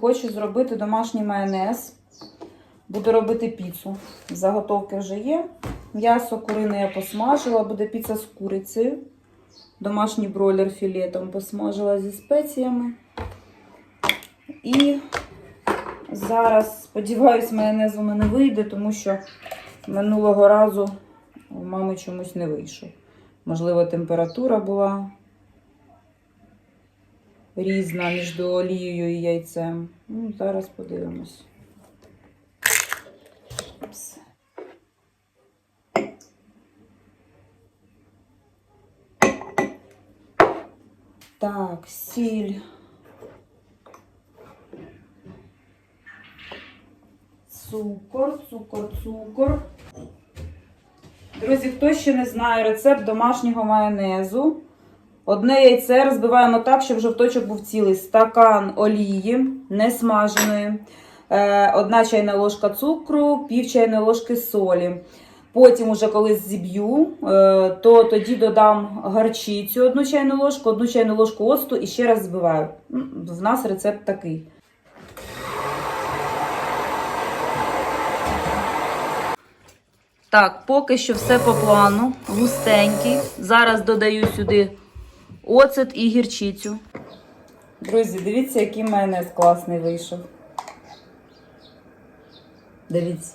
хочу зробити домашній майонез. Буду робити піцу. Заготовки вже є. М'ясо курине я посмажила, буде піца з курицею. Домашній бройлер філетом посмажила зі спеціями. І зараз, сподіваюсь, майонез у мене вийде, тому що минулого разу у мами чомусь не вийшов. Можливо, температура була різна між олією і яйцем. Ну, зараз подивимось. Так, сіль. Цукор, цукор, цукор. Друзі, хто ще не знає рецепт домашнього майонезу. Одне яйце розбиваємо так, щоб жовточок був цілий. Стакан олії, не смаженої, е, одна чайна ложка цукру, пів чайної ложки солі. Потім, уже коли зіб'ю, е, то тоді додам гарчицю одну чайну ложку, одну чайну ложку оцту і ще раз збиваю. В нас рецепт такий. Так, поки що все по плану. Густенький. Зараз додаю сюди оцет і гірчицю. Друзі, дивіться, який майонез класний вийшов. Дивіться.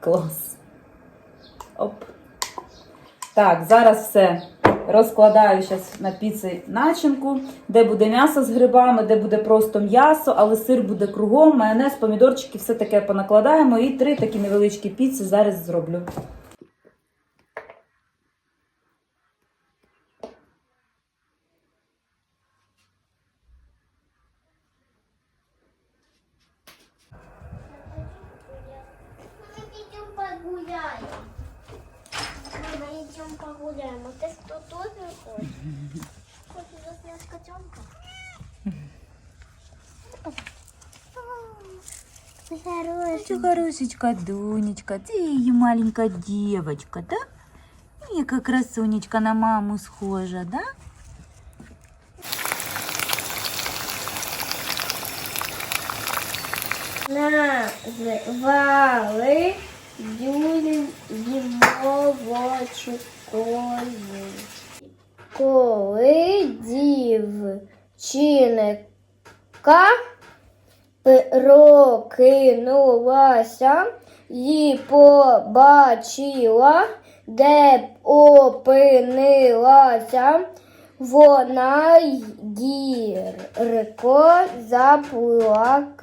Клас. Оп. Так, зараз все розкладаю зараз на піці начинку, де буде м'ясо з грибами, де буде просто м'ясо, але сир буде кругом, майонез, помідорчики, все таке понакладаємо. І три такі невеличкі піци зараз зроблю. Ты хороший. хорошечка, Дунечка, ты ее маленькая девочка, да? Яка красунечка на маму схожа, да? Назвали дівочкою. Коли дівчинка прокинулася і побачила, де опинилася, вона гірко заплакала.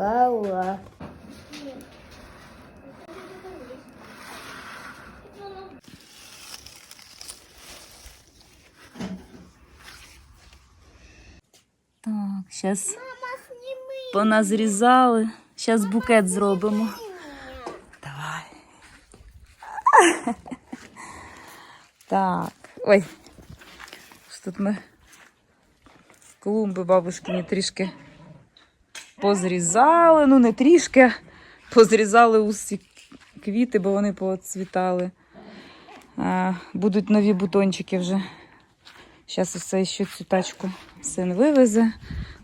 Так, зараз поназрізали. Зараз букет зробимо. Давай. Так. Ой. Що Тут ми клумби бабушкині трішки позрізали. Ну, не трішки, позрізали усі квіти, бо вони поцвітали. Будуть нові бутончики вже. Зараз усе ще цю тачку син вивезе.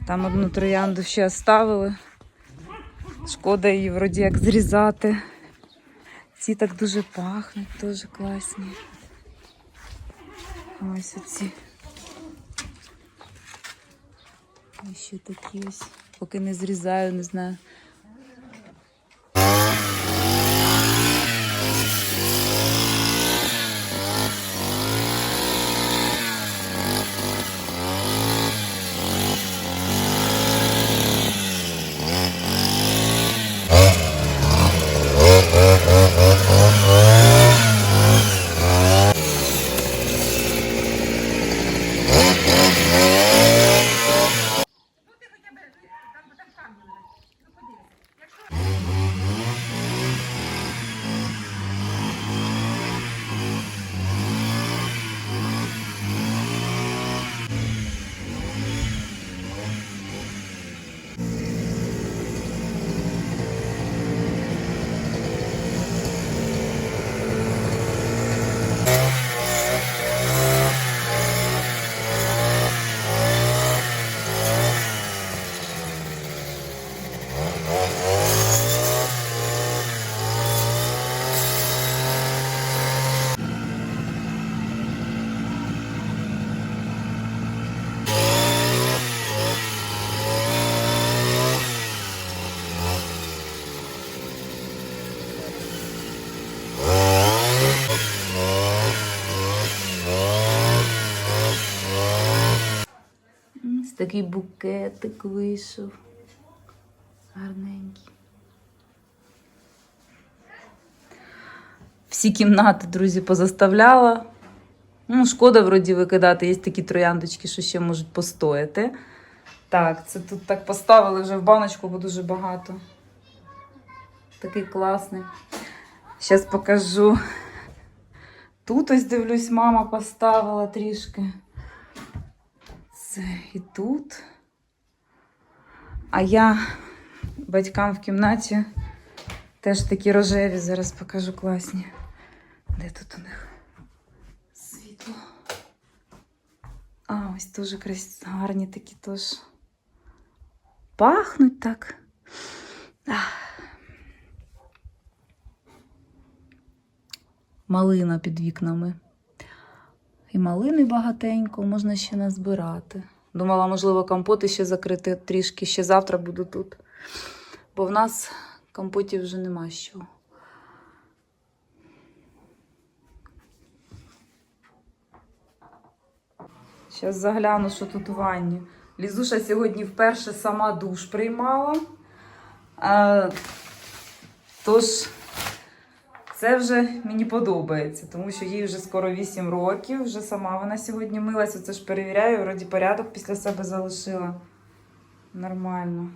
Там одну троянду ще оставили. Шкода її вроді як зрізати. Ці так дуже пахнуть, дуже класні. Ось оці. І ще такі ось. Поки не зрізаю, не знаю. Який букетик вийшов. Гарненький. Всі кімнати, друзі, позаставляла. Ну, шкода вроді викидати, є такі трояндочки, що ще можуть постояти. Так, це тут так поставили вже в баночку, бо дуже багато. Такий класний. Зараз покажу. Тут ось дивлюсь, мама поставила трішки. Це і тут. А я батькам в кімнаті теж такі рожеві, зараз покажу класні. Де тут у них світло? А, ось дуже гарні такі теж. Пахнуть так. Ах. Малина під вікнами. І малини багатенько, можна ще назбирати. Думала, можливо, компоти ще закрити трішки, ще завтра буду тут. Бо в нас компотів вже нема що. Зараз загляну, що тут у ванні. Лізуша сьогодні вперше сама душ приймала. А, тож, це вже мені подобається, тому що їй вже скоро 8 років, вже сама вона сьогодні милася. Це ж перевіряю, вроді порядок після себе залишила. Нормально.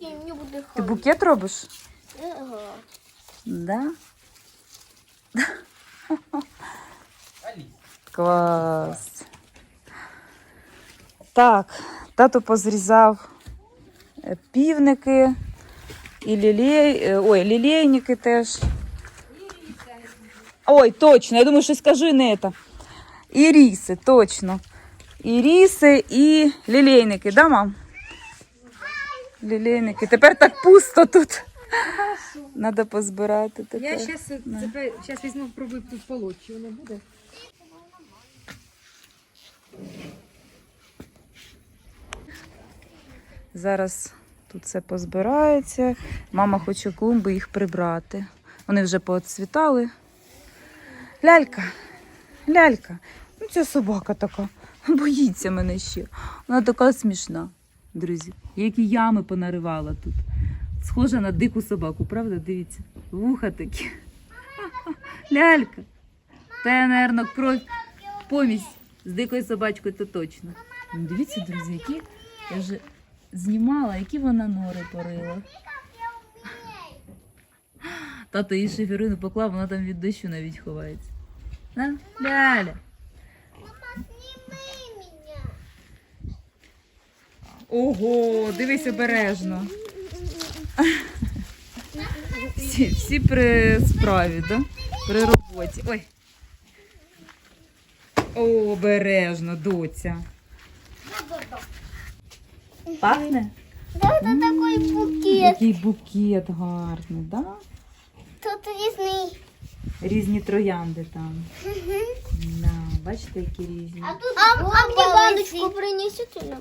І мені буде Ти букет робиш? Ага. Да? Клас. Так, тато позрізав е, півники і лілей, е, ой, лілейники теж. Ой, точно, я думаю, що скажу і не це. І ріси, точно. І ріси, і лілейники, да, мам? Лілейники. Тепер так пусто тут. Надо позбирати тепер. Я зараз зараз візьму, пробую тут полоть, чи воно буде. Зараз тут все позбирається. Мама хоче клумби їх прибрати. Вони вже поцвітали. Лялька, лялька. Ну, ця собака така. Боїться мене ще. Вона така смішна, друзі. Які ями понаривала тут. Схожа на дику собаку, правда? Дивіться. Вуха такі. Лялька. Та, напевно, кров помість з дикою собачкою, то точно. Ну, Дивіться, друзі, які я вже знімала, які вона нори порила. Тато її шиферину поклав, вона там від дощу навіть ховається. Ляля. Ого, дивись обережно. Всі, всі при справі, да? При роботі. Ой. О, обережно, доця. Пахне? Да, це такий букет. Який букет гарний, да? Тут різний. Різні троянди там. Да, бачите, які різні. А, а мені баночку принесете?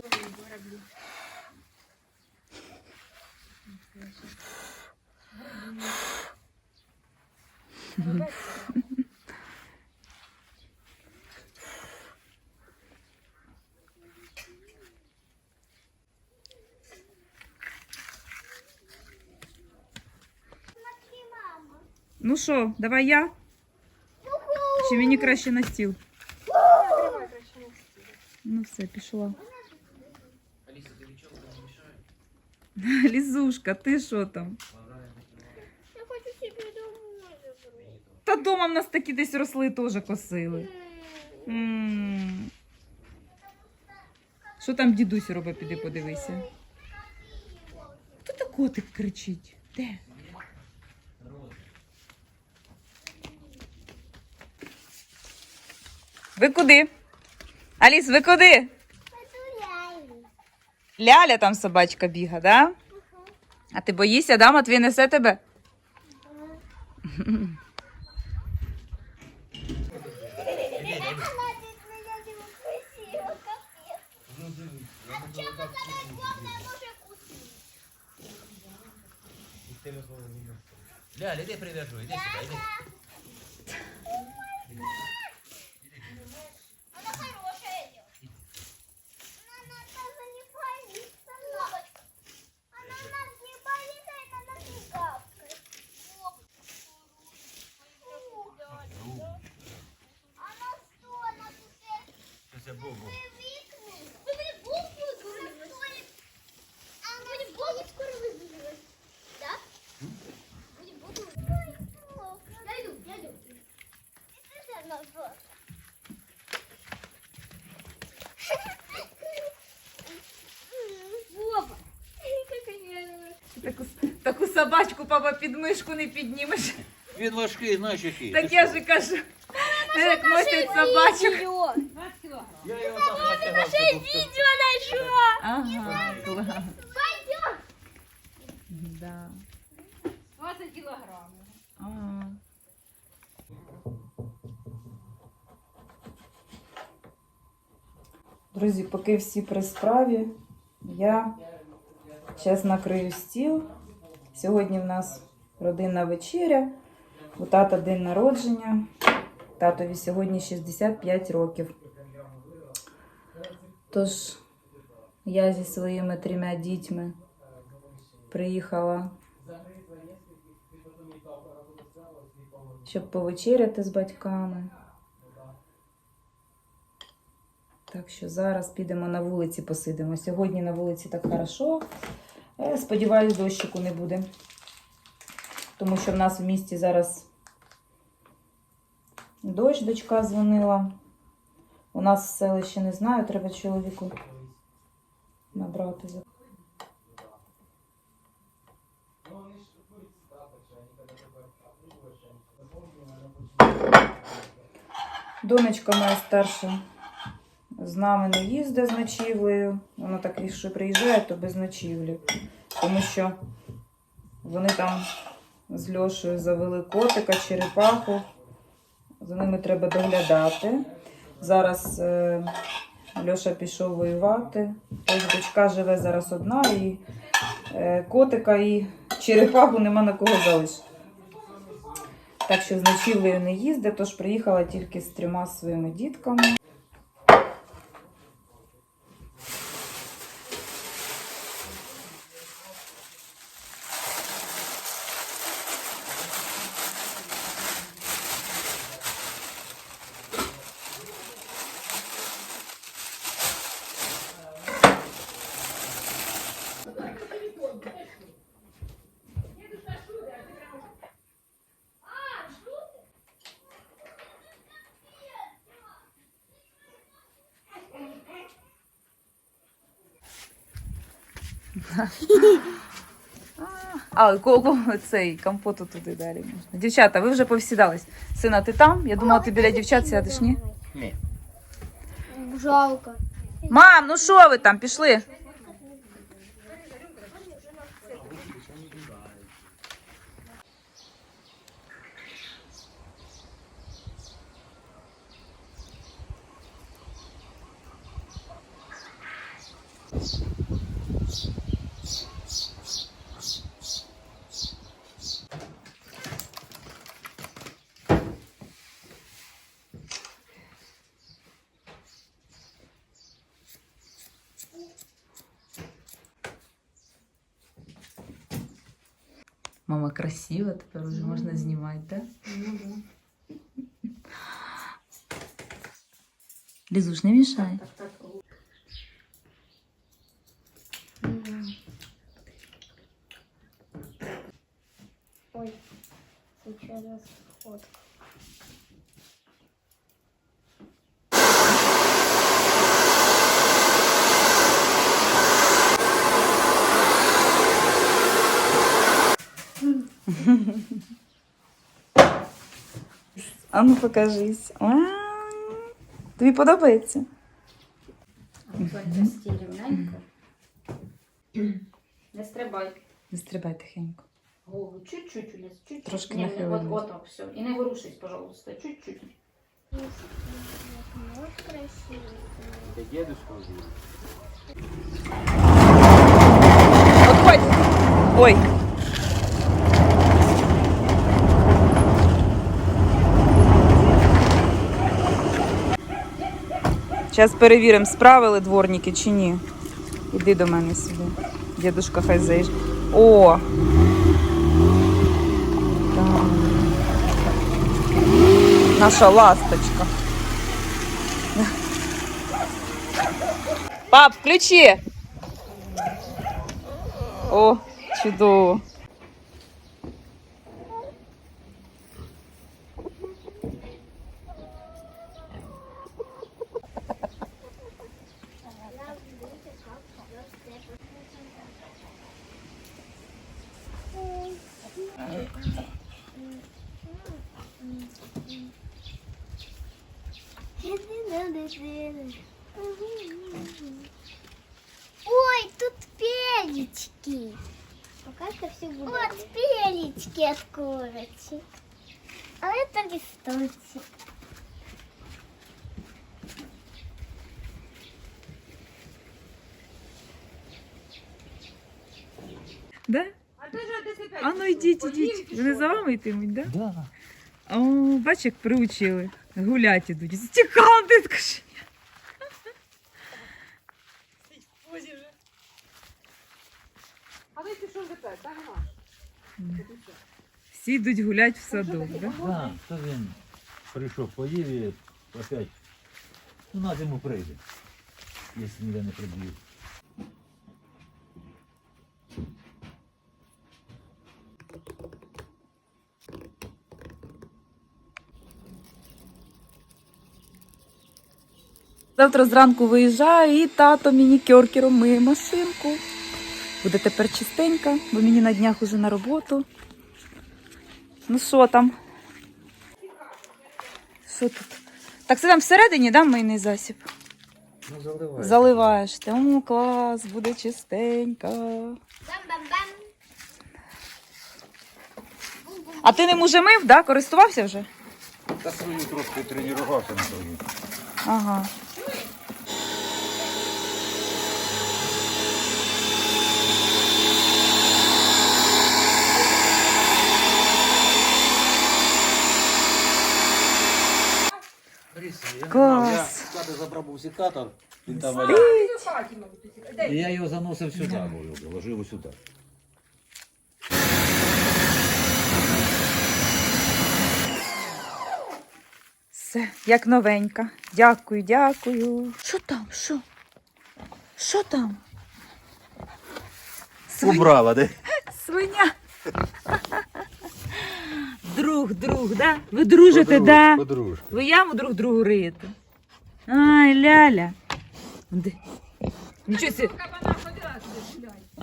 Ну що, давай я? Чи мені краще на стіл? Ну все, пішла. Лізушка, ти що там? Дома в нас такі десь росли, теж косили. Що там дідусь робить, піди подивися. Хто то котик кричить? Де? Ви куди? Аліс, ви куди? Ляля там собачка біга, да? А ти боїшся, да? Матвій несе тебе? Вона дізнає його красиво, капець. А в чому саме главне може? Ля, іди привяжу, іди сюди, іди. Собачку, папа, під мишку не піднімеш. Він важкий, знаєш який. Так я же кажу. Як носять собачок. Я його так натягав. Видео нашла. Ага, клас. Пойдем. Да. 20 кілограмів. Ага. Друзі, поки всі при справі, я зараз накрию стіл. Сьогодні в нас родинна вечеря, у тата день народження. Татові сьогодні 65 років. Тож я зі своїми трьома дітьми приїхала щоб повечеряти з батьками. Так що зараз підемо на вулиці посидимо. Сьогодні на вулиці так хорошо. Е, Сподіваюсь, дощику не буде. Тому що в нас в місті зараз дощ, дочка дзвонила. У нас в селищі не знаю, треба чоловіку набрати. Донечка моя старша з нами не їздить з ночівлею. Вона так, якщо приїжджає, то без ночівлі. Тому що вони там з Льошею завели котика, черепаху. За ними треба доглядати. Зараз е, Льоша пішов воювати. Ось дочка живе зараз одна, і е, котика і черепаху нема на кого залишити. Так що з ночівлею не їздить, тож приїхала тільки з трьома своїми дітками. А, кого цей компоту туди далі можна. Дівчата, ви вже повсідались. Сина, ти там? Я думала, ти біля дівчат сядеш, ні? Ні. Жалко. Мам, ну що ви там? Пішли? Мама красива, тепер вже можна знімати, так? Лізуш, не мішай. Ой, сейчас расход. А ну покажись. А, Тобі подобається? Не стрибай. Не стрибай тихенько. Голову чуть-чуть вниз, чуть-чуть. Трошки Ні, не, от, вниз. от все. І не ворушись, пожалуйста, чуть-чуть. Отходь. Ой. Зараз перевіримо, справили дворники чи ні. Іди до мене сюди. Дідушка хай заїжджає. О! Так. Наша ласточка. Пап, включи! О, чудово. Да? А ну йдіть, йдіть. Вони за вами йтимуть, да? Да. О, бач, як приучили. Гулять ідуть. Стікати, скажи. А ви пішов за те, так нема. Всі йдуть гулять в садок, да? Да, то він прийшов, поїв і опять. Ну, на зиму прийде. Якщо ніде не приб'ють. Завтра зранку виїжджаю і тато мені кьоркером миє машинку. Буде тепер чистенька, бо мені на днях уже на роботу. Ну що там? Що тут? Так це там всередині, да, мийний засіб? Ну. Заливаєш. ти. О, клас, буде чистенька. А ти ним уже мив, да? Користувався вже? Та свою трошки тренувався на свою. Ага. Клас. Я секатор, він там валяв. І я його заносив сюди, ложив, ложив сюди. Все, як новенька. Дякую, дякую. Що там? Що? Що там? Свиня. Убрала, де? Свиня. Друг, друг, да? Ви дружите, да? Подружка. Ви яму друг другу риєте. Ай, ляля. Де? Нічого сі.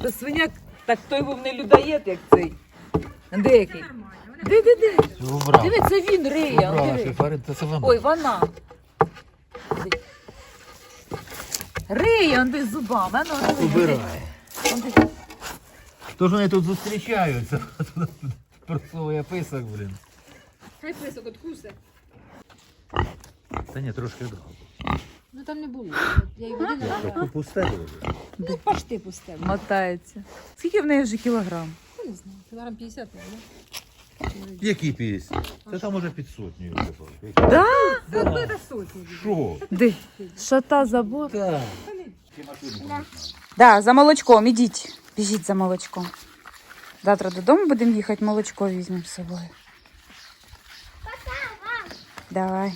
Та свиняк, так той був не людоєд, як цей. Де який? Де, де, де? Убрав. Диви, це він риє. он Убрала, диви. Фарин, та це вона. Ой, вона. Риє, он десь зубами. А ну, диви, диви. Убирає. Он диви. Хто ж вони тут зустрічаються? Просовує писок, блін. Хай писок откусе. Та ні, трошки дав. Ну там не було. Я її води не пусте було. Ну, пашти пусте. Мотається. Скільки в неї вже кілограм? Ну, Не знаю. Кілограм 50, мабуть. Які пісні? Це там уже під сотнею. Да? Це буде сотні. Що? Де? Шата забор. Так. Да, за молочком, ідіть. Біжіть за молочком. Завтра додому будемо їхати, молочко візьмемо з собою. Давай.